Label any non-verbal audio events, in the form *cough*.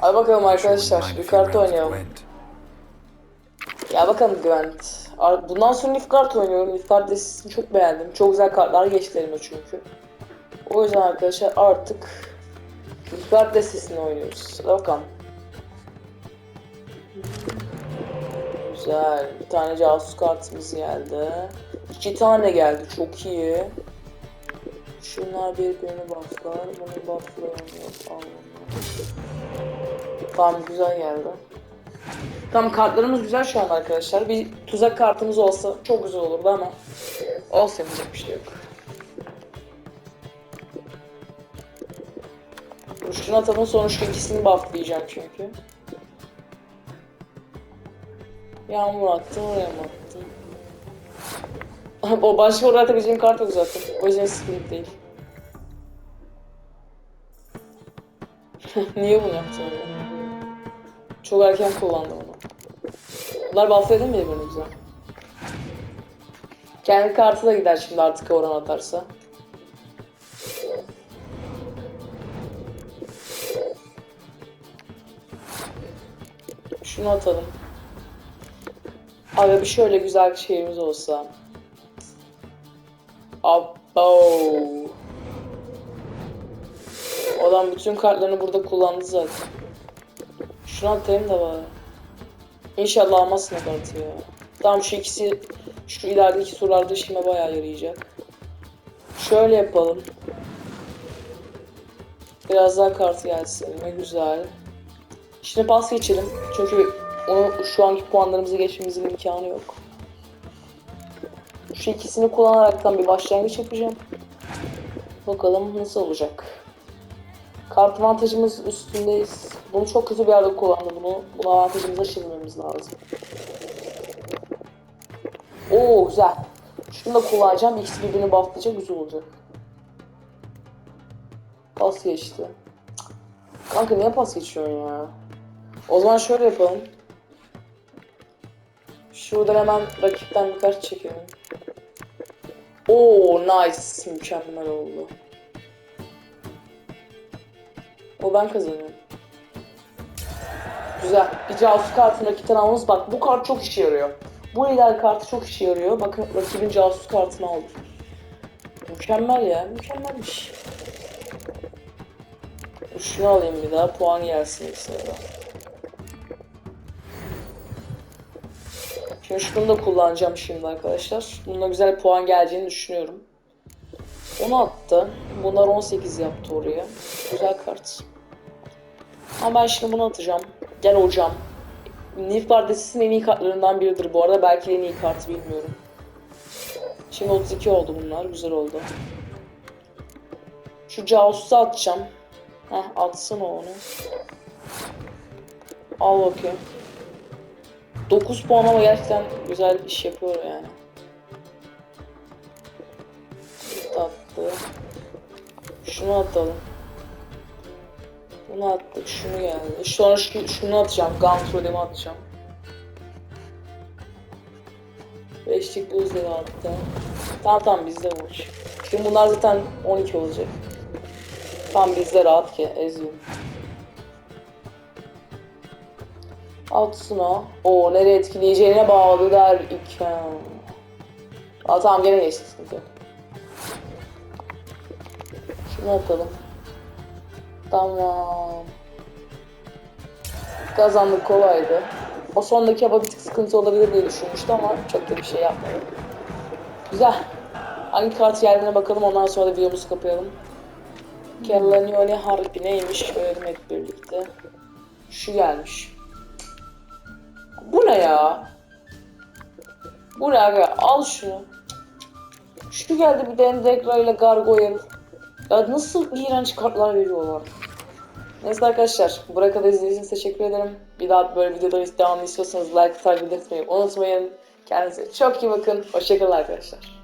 Hadi bakalım arkadaşlar. Bir kart oynayalım. Ya bakalım Gwent. Bundan sonra Nilfgaard oynuyorum. Nilfgaard destesini çok beğendim. Çok güzel kartlar geçti elime çünkü. O yüzden arkadaşlar artık Nilfgaard destesini oynuyoruz. Hadi bakalım. Güzel. Bir tane casus kartımız geldi. İki tane geldi. Çok iyi. Şunlar birbirini bufflar. Bunu bufflayalım. Tamam güzel geldi. Tamam kartlarımız güzel şu an arkadaşlar. Bir tuzak kartımız olsa çok güzel olurdu ama olsa yapacak bir şey yok. Şunu atalım sonra şu ikisini bufflayacağım çünkü. Yağmur attı oraya mı attı? *laughs* o başka oraya atabileceğim kart yok zaten. O yüzden sıkıntı değil. *laughs* Niye bunu yaptın? Çok erken kullandım onu. Bunlar bufflaydı mı birbirimize? Kendi kartı da gider şimdi artık oran atarsa. Şunu atalım. Abi bir şöyle güzel bir şeyimiz olsa. Abo. Adam bütün kartlarını burada kullandı zaten. Şunu atayım da bari. İnşallah almazsın kartı ya. Tamam şu ikisi şu ilerideki sorularda işime bayağı yarayacak. Şöyle yapalım. Biraz daha kart gelsin. Ne güzel. Şimdi pas geçelim. Çünkü onu şu anki puanlarımızı geçmemizin imkanı yok. Şu ikisini kullanaraktan bir başlangıç yapacağım. Bakalım nasıl olacak. Kart avantajımız üstündeyiz. Bunu çok kötü bir yerde kullandı bunu. Bunu avantajımıza çevirmemiz lazım. Oo güzel. Şunu da kullanacağım. İkisi birbirini bufflayacak güzel olacak. Pas geçti. Kanka niye pas geçiyorsun ya? O zaman şöyle yapalım. Şuradan hemen rakipten bir kart çekelim. Oo nice. Mükemmel oldu. O ben kazanıyorum. Güzel. Bir casus kartını rakipten almamız. Bak bu kart çok işe yarıyor. Bu lider kartı çok işe yarıyor. Bakın rakibin casus kartını aldım. Mükemmel ya. Mükemmelmiş. Şunu alayım bir daha. Puan gelsin sırada. Şimdi şunu da kullanacağım şimdi arkadaşlar. Bununla güzel puan geleceğini düşünüyorum. Onu attı. Bunlar 18 yaptı oraya. Güzel kart. Ama ben şimdi bunu atacağım. Gel hocam. Nilfgaard destesinin en iyi kartlarından biridir bu arada. Belki en iyi kartı bilmiyorum. Şimdi 32 oldu bunlar. Güzel oldu. Şu Caus'u atacağım. Heh atsın o onu. Al bakayım. 9 puan ama gerçekten güzel iş yapıyor yani. Tatlı. Şunu atalım. Bunu attık, şunu geldi. Sonra şu, şunu atacağım, Guntroll'imi atacağım. Beşlik buzları attı. Tamam tamam bizde iş. Şimdi bunlar zaten 12 olacak. Tam bizde rahat ki, eziyorum. Atsın o. Oo nereye etkileyeceğine bağlı der iken. Aa tamam gene geçti sıkıntı. Şunu atalım. Tamam. Kazandık kolaydı. O sondaki hava bir tık sıkıntı olabilir diye düşünmüştüm ama çok da bir şey yapmadım. Güzel. Hangi kart geldiğine bakalım ondan sonra da videomuzu kapayalım. Kellanione Harpi neymiş görelim hep birlikte. Şu gelmiş. Bu ne ya? Bu ne aga? Al şunu. Şu geldi bir de Endegra ile Gargoyle. Ya nasıl iğrenç kartlar veriyorlar. Neyse arkadaşlar, buraya kadar izlediğiniz için teşekkür ederim. Bir daha böyle videoları devamlı istiyorsanız like, takip etmeyi unutmayın. Kendinize çok iyi bakın. Hoşçakalın arkadaşlar.